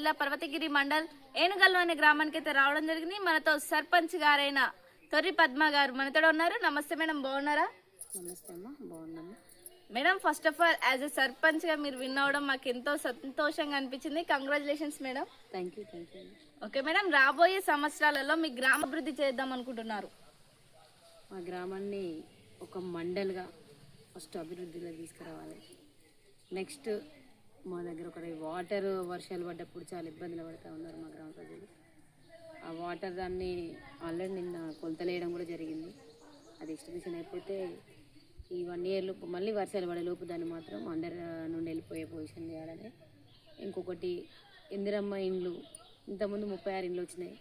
జిల్లా పర్వతగిరి మండల్ ఏనుగల్లు అనే గ్రామానికి అయితే రావడం జరిగింది. మనతో సర్పంచ్ గారైన తొర్రి పద్మ గారు మనతో ఉన్నారు. నమస్తే మేడం బాగున్నారా? నమస్తే అమ్మా బాగున్నాము. Madam first of all as a సర్పంచ్గా మీరు విన్ అవడం మాకు ఎంతో సంతోషంగా అనిపించింది. Congratulations madam. Thank you thank you okay madam రాబోయే సంవత్సరాలలో మీ గ్రామ అభివృద్ధి చేద్దాం అనుకుంటున్నారు. మా గ్రామాన్ని ఒక మండల్గా ఫస్ట్ అభివృద్ధిలో తీసుకురావాలి. నెక్స్ట్ మా దగ్గర ఒక వాటర్ వర్షాలు పడ్డప్పుడు చాలా ఇబ్బందులు పడుతూ ఉన్నారు మా గ్రామ ప్రజలు. ఆ వాటర్ దాన్ని ఆల్రెడీ నిన్న కొలతలేయడం కూడా జరిగింది. అది ఎక్స్టిబిషన్ అయిపోతే ఈ వన్ ఇయర్ మళ్ళీ వర్షాలు పడేలోపు దాన్ని మాత్రం అండర్ నుండి వెళ్ళిపోయే పొజిషన్ చేయాలని. ఇంకొకటి ఇందిరమ్మ ఇండ్లు. ఇంతకుముందు ముప్పై ఆరు ఇండ్లు వచ్చినాయి.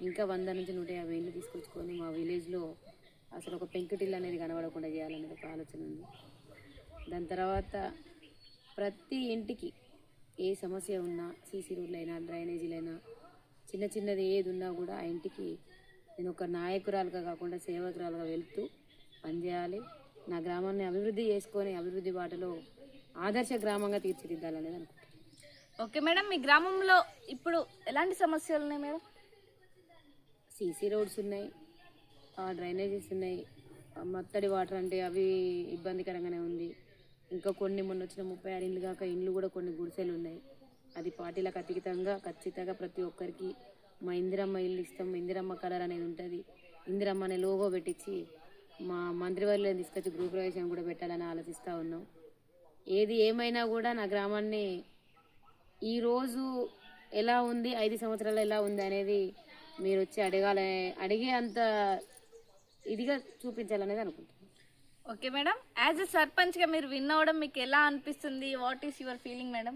ఇంకా వంద నుంచి నూట యాభై ఇండ్లు తీసుకొచ్చుకొని మా విలేజ్లో అసలు ఒక పెంకుటిల్లు అనేది కనబడకుండా చేయాలనేది ఒక ఆలోచన ఉంది. దాని తర్వాత ప్రతి ఇంటికి ఏ సమస్య ఉన్నా సీసీ రోడ్లైనా డ్రైనేజీలైనా చిన్న చిన్నది ఏది ఉన్నా కూడా ఆ ఇంటికి నేను ఒక నాయకురాలుగా కాకుండా సేవకురాలుగా వెళ్తూ పనిచేయాలి. నా గ్రామాన్ని అభివృద్ధి చేసుకొని అభివృద్ధి బాటలో ఆదర్శ గ్రామంగా తీర్చిదిద్దాలనేది అనుకుంటున్నాను. ఓకే మేడం మీ గ్రామంలో ఇప్పుడు ఎలాంటి సమస్యలు ఉన్నాయి మేడం? సీసీ రోడ్స్ ఉన్నాయి ఆ డ్రైనేజెస్ ఉన్నాయి మత్తడి వాటర్ అంటే అవి ఇబ్బందికరంగానే ఉంది. ఇంకా కొన్ని మొన్న వచ్చిన ముప్పై ఆరు ఇండ్లు కాక ఇండ్లు కూడా కొన్ని గుడిసెలు ఉన్నాయి. అది పార్టీలకు అతీతంగా ఖచ్చితంగా ప్రతి ఒక్కరికి మా ఇందిరమ్మ ఇల్లు ఇస్తాం ఇందిరమ్మ కలర్ అనేది ఉంటుంది. ఇందిరమ్మ అనే లోగో పెట్టించి మా మంత్రివర్యులను తీసుకొచ్చి గృహప్రవేశం కూడా పెట్టాలని ఆలోచిస్తూ ఉన్నాం. ఏది ఏమైనా కూడా నా గ్రామాన్ని ఈరోజు ఎలా ఉంది ఐదు సంవత్సరాలు ఎలా ఉంది అనేది మీరు వచ్చి అడగాల అడిగే అంత ఇదిగా చూపించాలనేది అనుకుంటున్నాను ఓకే మేడం. యాజ్ ఎ సర్పంచ్గా మీరు విన్ అవ్వడం మీకు ఎలా అనిపిస్తుంది? What is your feeling madam?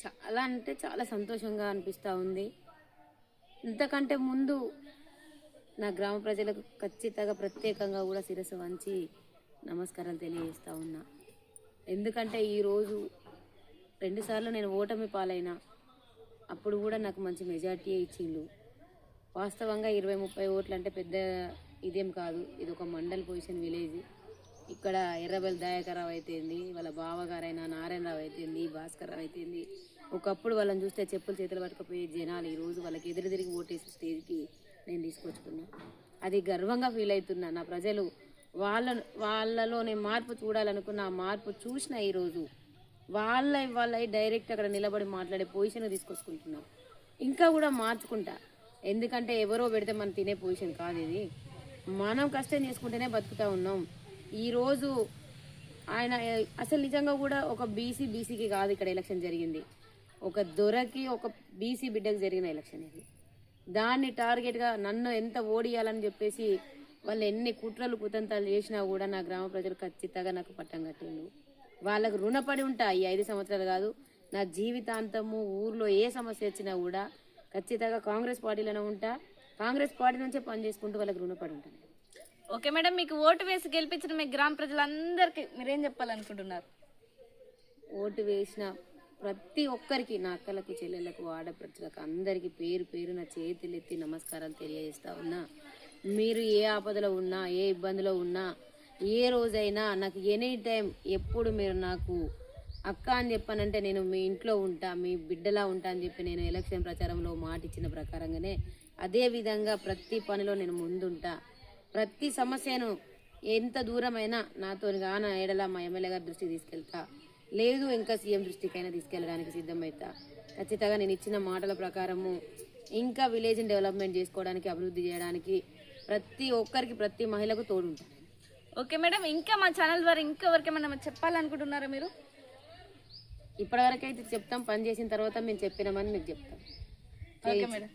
చాలా అంటే చాలా సంతోషంగా అనిపిస్తూ ఉంది. ఇంతకంటే ముందు నా గ్రామ ప్రజలకు ఖచ్చితంగా ప్రత్యేకంగా కూడా శిరస్సు వంచి నమస్కారం తెలియజేస్తూ ఉన్నా. ఎందుకంటే ఈరోజు రెండుసార్లు నేను ఓటమి పాలైనా అప్పుడు కూడా నాకు మంచి మెజార్టీ ఇచ్చిండు వాస్తవంగా ఇరవై ముప్పై ఓట్లు అంటే పెద్ద ఇదేం కాదు. ఇది ఒక మండల్ పొజిషన్ విలేజ్. ఇక్కడ ఎర్రబెల్ దయాకరావు అయితేంది వాళ్ళ బావగారైన నారాయణరావు అయితేంది భాస్కర్ రావు అయితేంది. ఒకప్పుడు వాళ్ళని చూస్తే చెప్పులు చేతులు పట్టుకుపోయే జనాలు ఈరోజు వాళ్ళకి ఎదురు తిరిగి ఓటేసి స్టేజ్కి నేను తీసుకొచ్చుకున్నా. అది గర్వంగా ఫీల్ అవుతున్నా నా ప్రజలు. వాళ్ళ వాళ్ళలో నేను మార్పు చూడాలనుకున్న ఆ మార్పు చూసిన ఈరోజు వాళ్ళ వాళ్ళ డైరెక్ట్ అక్కడ నిలబడి మాట్లాడే పొజిషన్ తీసుకొచ్చుకుంటున్నాం. ఇంకా కూడా మార్చుకుంటా. ఎందుకంటే ఎవరో పెడితే మనం తినే పొజిషన్ కాదు ఇది. మనం కష్టం చేసుకుంటేనే బతుకుతా ఉన్నాం. ఈరోజు ఆయన అసలు నిజంగా కూడా ఒక బీసీ బీసీకి కాదు ఇక్కడ ఎలక్షన్ జరిగింది. ఒక దొరకి ఒక బీసీ బిడ్డకి జరిగిన ఎలక్షన్ ఇది. దాన్ని టార్గెట్గా నన్ను ఎంత ఓడియాలని చెప్పేసి వాళ్ళు ఎన్ని కుట్రలు కుతంతాలు చేసినా కూడా నా గ్రామ ప్రజలు ఖచ్చితంగా నాకు పట్టం కట్టిండు. వాళ్ళకు రుణపడి ఉంటా ఈ ఐదు సంవత్సరాలు కాదు నా జీవితాంతము ఊర్లో ఏ సమస్య వచ్చినా కూడా ఖచ్చితంగా కాంగ్రెస్ పార్టీలోనే ఉంటా. కాంగ్రెస్ పార్టీ నుంచే పని చేసుకుంటూ వాళ్ళకి రుణపడి ఉంటాను. ఓకే మేడం మీకు ఓటు వేసి గెలిపించిన మీ గ్రామ ప్రజలందరికీ మీరేం చెప్పాలనుకుంటున్నారు? ఓటు వేసిన ప్రతి ఒక్కరికి నా అక్కలకు చెల్లెలకు ఆడపడుచులకు అందరికీ పేరు పేరు నా చేతులెత్తి నమస్కారాలు తెలియజేస్తా ఉన్నా. మీరు ఏ ఆపదలో ఉన్నా ఏ ఇబ్బందిలో ఉన్నా ఏ రోజైనా నాకు ఎనీ టైం ఎప్పుడు మీరు నాకు అక్క అని చెప్పానంటే నేను మీ ఇంట్లో ఉంటా మీ బిడ్డలా ఉంటా అని చెప్పి నేను ఎలక్షన్ ప్రచారంలో మాట ఇచ్చిన ప్రకారంగానే అదే విధంగా ప్రతి పనిలో నేను ముందుంటా. ప్రతి సమస్యను ఎంత దూరమైనా నాతో గాన ఏడల మా ఎమ్మెల్యే గారి దృష్టికి తీసుకెళ్తా. లేదు ఇంకా సీఎం దృష్టికైనా తీసుకెళ్ళడానికి సిద్ధమవుతా ఖచ్చితంగా నేను ఇచ్చిన మాటల ప్రకారము ఇంకా విలేజ్ని డెవలప్మెంట్ చేసుకోవడానికి అభివృద్ధి చేయడానికి ప్రతి ఒక్కరికి ప్రతి మహిళకు తోడుంటాను ఓకే మేడం ఇంకా మా ఛానల్ ద్వారా ఇంకా ఎవరికేమైనా చెప్పాలనుకుంటున్నారా మీరు? ఇప్పటివరకైతే చెప్తాం పని చేసిన తర్వాత మేము చెప్పినామని మీకు చెప్తాం. Okay madam.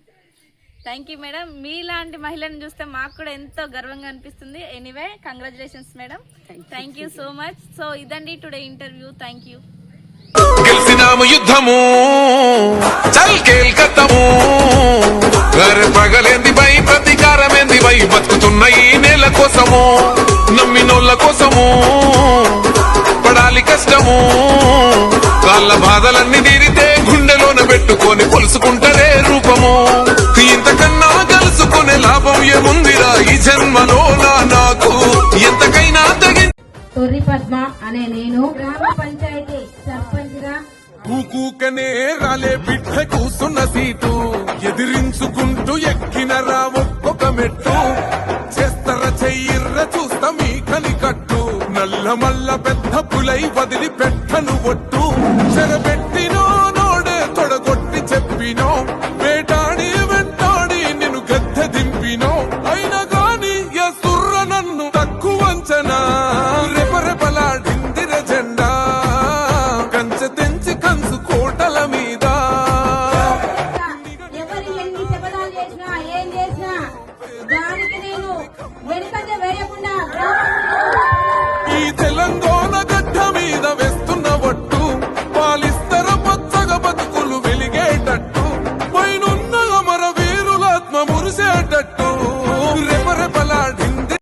Thank you madam మీలాంటి మహిళను చూస్తే మాకు కూడా ఎంతో గర్వంగా అనిపిస్తుంది. Anyway congratulations madam thank you so much so ఇదండి టుడే ఇంటర్వ్యూ థ్యాంక్ యూ గెలిచినాము యుద్ధము చల్ కేల్కత్తము. అరే పగలేంది బై ప్రతీకారమేంది బై బతుకుతున్న ఈ నేల కోసము నమ్మినోళ్ళ కోసము. పడాలి కష్టము వాళ్ళ బాధలన్నీ తీరితే గుండెలోన పెట్టుకొని పొలుసుకుంటదే లాభం ఏముందిరా ఈ జన్మలోనా నాకు. ఎంతకైనా తగి తొర్రి పద్మ అనే నేను గ్రామ పంచాయతీ సర్పంచ్గా కూకూకనే రాలే బిడ్డ కూసున్న సీటు. ఎదిరించుకుంటూ ఎక్కినరా ఒక్కొక్క మెట్టు. చేస్తర చెయ్యిర్ర చూస్తా మీ కని కట్టు నల్ల మల్ల పెద్ద పులై వదిలి పెట్టను ఒట్టు. చెరబెట్టినో